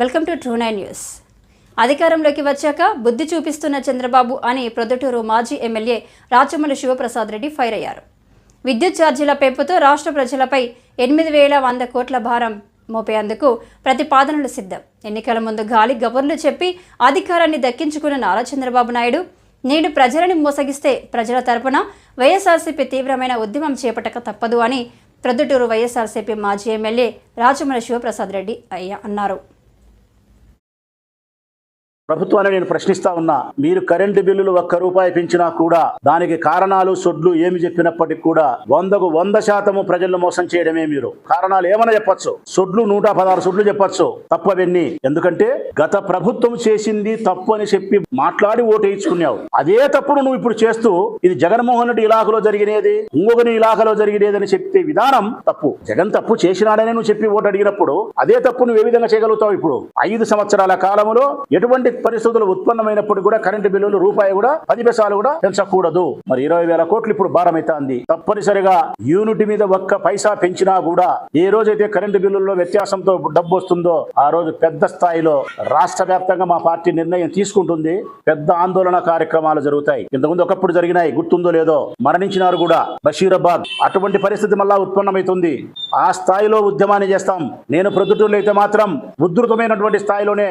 Welcome to true nine news. అధికారంలోకి వచ్చాక బుద్ధి చూపిస్తున్న చంద్రబాబు అని ప్రొద్దుటూరు మాజీ ఎమ్మెల్యే రాచమల్లి శివప్రసాద్ రెడ్డి ఫైర్ అయ్యారు. విద్యుత్ ఛార్జీల పెంపుతో రాష్ట్ర ప్రజలపై ఎనిమిది వేల వంద కోట్ల భారం మోపేందుకు ప్రతిపాదనలు సిద్ధం. ఎన్నికల ముందు గాలి గబుర్లు చెప్పి అధికారాన్ని దక్కించుకున్న నారా చంద్రబాబు నాయుడు నేడు ప్రజలని మోసగిస్తే ప్రజల తరపున వైఎస్ఆర్సీపీ తీవ్రమైన ఉద్యమం చేపట్టక తప్పదు అని ప్రొద్దుటూరు వైఎస్ఆర్సీపీ మాజీ ఎమ్మెల్యే రాచమల శివప్రసాద్ రెడ్డి అయ్య అన్నారు. ప్రభుత్వాన్ని నేను ప్రశ్నిస్తా ఉన్నా మీరు కరెంటు బిల్లులు ఒక్క రూపాయి పెంచినా కూడా దానికి కారణాలు సొడ్లు ఏమి చెప్పినప్పటికీ కూడా వందకు వంద శాతము ప్రజలను మోసం చేయడమే మీరు. కారణాలు ఏమైనా చెప్పచ్చు? సొడ్లు నూట పదహారు సొడ్లు చెప్పచ్చు. తప్పవన్నీ. ఎందుకంటే గత ప్రభుత్వం చేసింది తప్పు అని చెప్పి మాట్లాడి ఓటు వేయించుకున్నావు. అదే తప్పుడు నువ్వు ఇప్పుడు చేస్తూ ఇది జగన్మోహన్ రెడ్డి ఇలాఖలో జరిగినది ఇంకొకరి ఇలాఖలో జరిగినది అని చెప్పే విధానం తప్పు. జగన్ తప్పు చేసినాడని నువ్వు చెప్పి ఓటు అడిగినప్పుడు అదే తప్పు నువ్వు ఏ విధంగా చేయగలుగుతావు ఇప్పుడు? ఐదు సంవత్సరాల కాలంలో ఎటువంటి పరిస్థితులు ఉత్పన్నమైనప్పుడు కూడా కరెంటు బిల్లులు రూపాయి కూడా పది పైసలు కూడా పెంచకూడదు. మరి ఇరవై వేల కోట్లు ఇప్పుడు భారమైతాంది. తప్పనిసరిగా యూనిట్ మీద ఒక్క పైసా పెంచినా కూడా ఏ రోజైతే కరెంటు బిల్లుల్లో వ్యత్యాసంతో డబ్బు వస్తుందో ఆ రోజు పెద్ద స్థాయిలో రాష్ట్ర వ్యాప్తంగా మా పార్టీ నిర్ణయం తీసుకుంటుంది. పెద్ద ఆందోళన కార్యక్రమాలు జరుగుతాయి. ఇంతకుముందు ఒకప్పుడు జరిగినాయి గుర్తుందో లేదో మరణించినారు కూడా బషీరాబాద్. అటువంటి పరిస్థితి మళ్ళా ఉత్పన్నమవుతుంది ఆ స్థాయిలో ఉద్యమాన్ని చేస్తాం. నేను ప్రొద్దుటూరులో అయితే మాత్రం ఉధృతమైనటువంటి స్థాయిలోనే